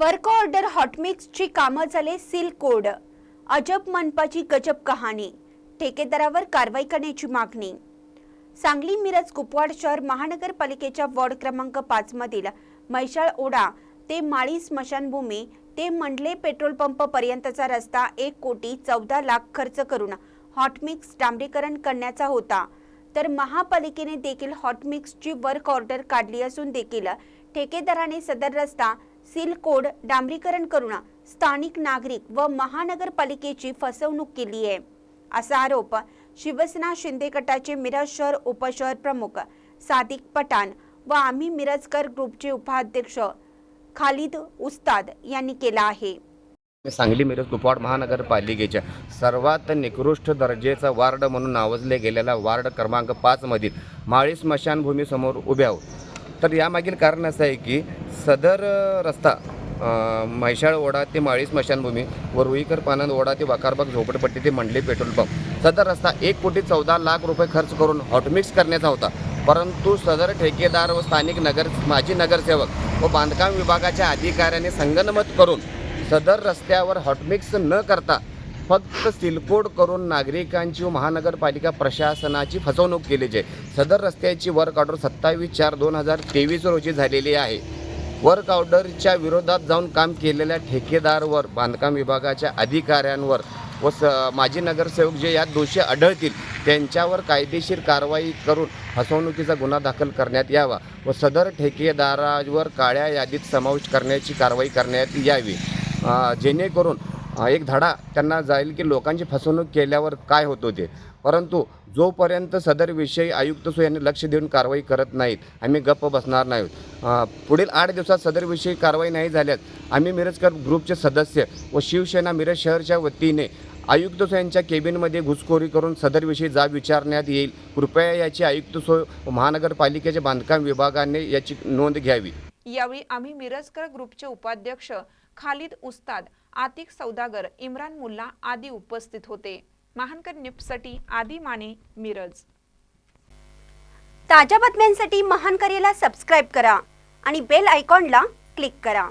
Work order हॉटमिक्सची कामं झाले seal code. अजब मनपाची गजब कहाणी. ठेकेदारावर कारवाई करण्याची मागणी. सांगली मिरज कुपवाड शहर महानगरपालिकेच्या वॉर्ड क्रमांक पाच मधील ओढा ते माळी स्मशानभूमी ते मंडले पेट्रोल पंप पर्यंतचा रस्ता एक कोटी चौदा लाख खर्च करून हॉटमिक्स डांबरीकरण करण्याचा होता. तर महापालिकेने देखील हॉटमिक्सची वर्क ऑर्डर काढली असून देखील ठेकेदाराने सदर रस्ता सील कोड डांबरीकरण करून स्थानिक नागरिक व महानगरपालिकेची फसवणूक केली आहे. असा आरोप शिवसेना शिंदे गटाचे मिरज शहर उपशहर प्रमुख सादिक पठाण व आम्ही मिरजकर ग्रुपचे उपाध्यक्ष खालिद उस्ताद यांनी केला आहे. सांगली मिरज कुपवाड महानगरपालिकेच्या सर्वात निकृष्ट दर्जेचा वार्ड म्हणून नावाजले गेलेला वार्ड क्रमांक पाचमधील माळी स्मशानभूमीसमोर उभ्या आहोत. तर यामागील कारण असं आहे की सदर रस्ता म्हैशाळ ओढा ते माळी स्मशानभूमी व रुईकर पानंद ओढा ते वाकारबाग झोपडपट्टी ते मंडली पेट्रोल पंप. सदर रस्ता एक कोटी चौदा लाख रुपये खर्च करून हॉटमिक्स करण्याचा होता. परंतु सदर ठेकेदार व स्थानिक नगर माजी नगरसेवक व बांधकाम विभागाच्या अधिकाऱ्याने संगनमत करून सदर रस्त्यावर हॉटमिक्स न करता फक्त सिलकोड करून नागरिकांची व महानगरपालिका प्रशासनाची फसवणूक केली जे सदर रस्त्याची वर्क ऑर्डर सत्तावीस चार दोन हजार तेवीस रोजी झालेली आहे. वर्क ऑर्डरच्या विरोधात जाऊन काम केलेल्या ठेकेदारवर बांधकाम विभागाच्या अधिकाऱ्यांवर व स माजी नगरसेवक जे यात दोषी आढळतील त्यांच्यावर कायदेशीर कारवाई करून फसवणुकीचा गुन्हा दाखल करण्यात यावा व सदर ठेकेदारावर काळ्या यादीत समावेश करण्याची कारवाई करण्यात यावी. जेणेकरून एक धडा त्यांना जाईल की लोकांची फसवणूक केल्यावर काय होत होते परंतु जोपर्यंत सदर विषयी आयुक्त सो यांनी लक्ष देऊन कारवाई करत नाहीत आम्ही गप्प बसणार नाहीत पुढील आठ दिवसात सदर विषयी कारवाई नाही झाल्यास आम्ही मिरजकर ग्रुपचे सदस्य व शिवसेना मिरज शहरच्या वतीने आयुक्त सो यांच्या केबिनमध्ये घुसखोरी करून सदर विषयी जाब विचारण्यात येईल. कृपया याची आयुक्त सो महानगरपालिकेच्या बांधकाम विभागाने याची नोंद घ्यावी. यावेळी आम्ही मिरजकर ग्रुपचे उपाध्यक्ष खालिद उस्ताद आतिक सौदागर इम्रान मुल्ला आदी उपस्थित होते. महानकर निप्ससाठी आदी माने मिरज. ताज्या बातम्यांसाठी महानकरेला सबस्क्राईब करा आणि बेल आयकॉनला क्लिक करा.